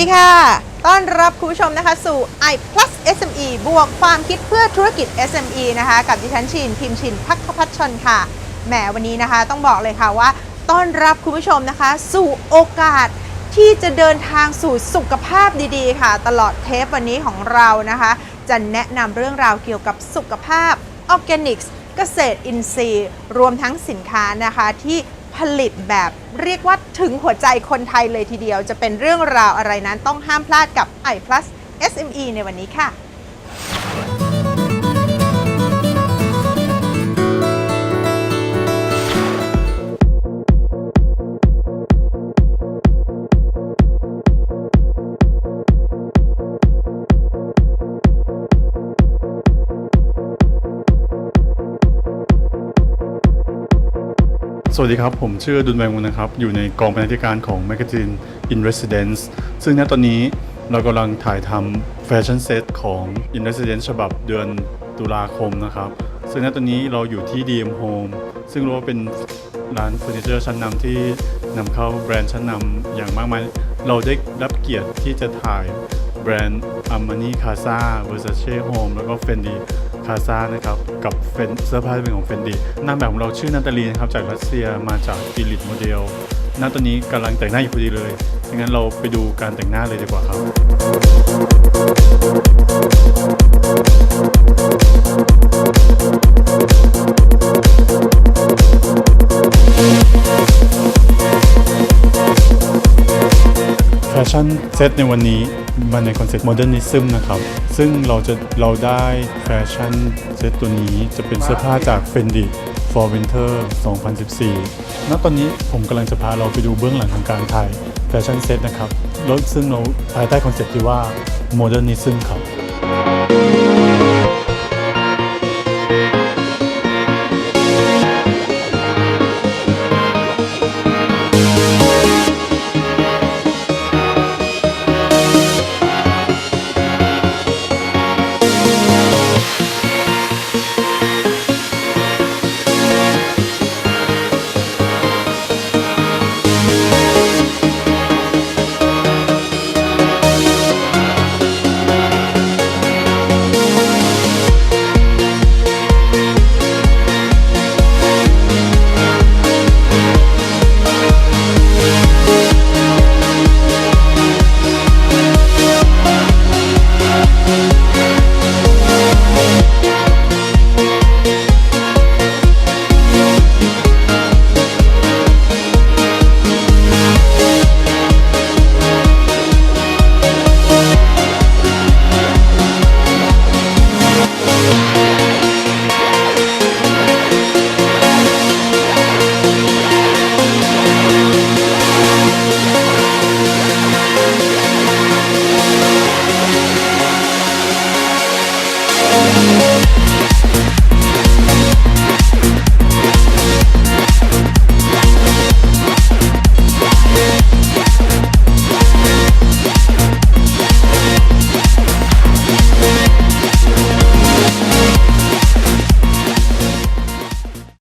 ดีค่ะ ต้อนรับคุณผู้ชมนะคะสู่ i plus SME บวกความคิดเพื่อธุรกิจ SME นะคะ กับดิฉันชินพิมชินพักพัชชนค่ะ แหมวันนี้นะคะต้องบอกเลยค่ะว่า ต้อนรับคุณผู้ชมนะคะ สู่โอกาสที่จะเดินทางสู่สุขภาพดีๆ ค่ะ ตลอดเทปวันนี้ของเรานะคะ จะแนะนำเรื่องราวเกี่ยวกับสุขภาพออร์แกนิกส์เกษตรอินทรีย์ รวมทั้งสินค้านะคะที่ ผลิตแบบเรียกว่าถึงหัวใจคนไทยเลยทีเดียว จะเป็นเรื่องราวอะไรนั้นต้องห้ามพลาดกับ i plus SME ในวันนี้ค่ะ สวัสดีครับ ผมชื่อดุลแวงมุนนะครับ อยู่ในกองบรรณาธิการของ Magazine In Residence ซึ่งณตอนนี้เรากำลังถ่ายทำแฟชั่นเซตของ In Residence ฉบับเดือนตุลาคมนะครับ ซึ่งณตอนนี้เราอยู่ที่ DM Home ซึ่งรู้ว่าเป็นร้านเฟอร์นิเจอร์ชั้นนำที่นำเข้าแบรนด์ชั้นนำอย่างมากมาย เราได้รับเกียรติที่จะถ่าย บรนด์ Armani Casa Versace Home แล้วก็ Fendi คาซานะครับกับเสื้อผ้าที่เป็นของเฟนดีนางแบบของเราชื่อนาตาลีนะครับจากรัสเซียมาจากอีลิทโมเดลณตอนนี้กำลังแต่งหน้าอยู่พอดีเลยดังนั้นเราไปดูการแต่งหน้าเลยดีกว่าครับแฟชั่นเซตในวันนี้ มาในคอนเซ็ปต์โมเดิร์นิซึมนะครับ ซึ่งเราจะเราได้แฟชั่นเซตตัวนี้จะเป็นเสื้อผ้าจาก Fendi for Winter 2014 ณ ตอนนี้ผมกำลังจะพาเราไปดูเบื้องหลังของการถ่ายแฟชั่นเซตนะครับ แล้วซึ่งเราภายใต้คอนเซ็ปต์ที่ว่าโมเดิร์นิซึมครับ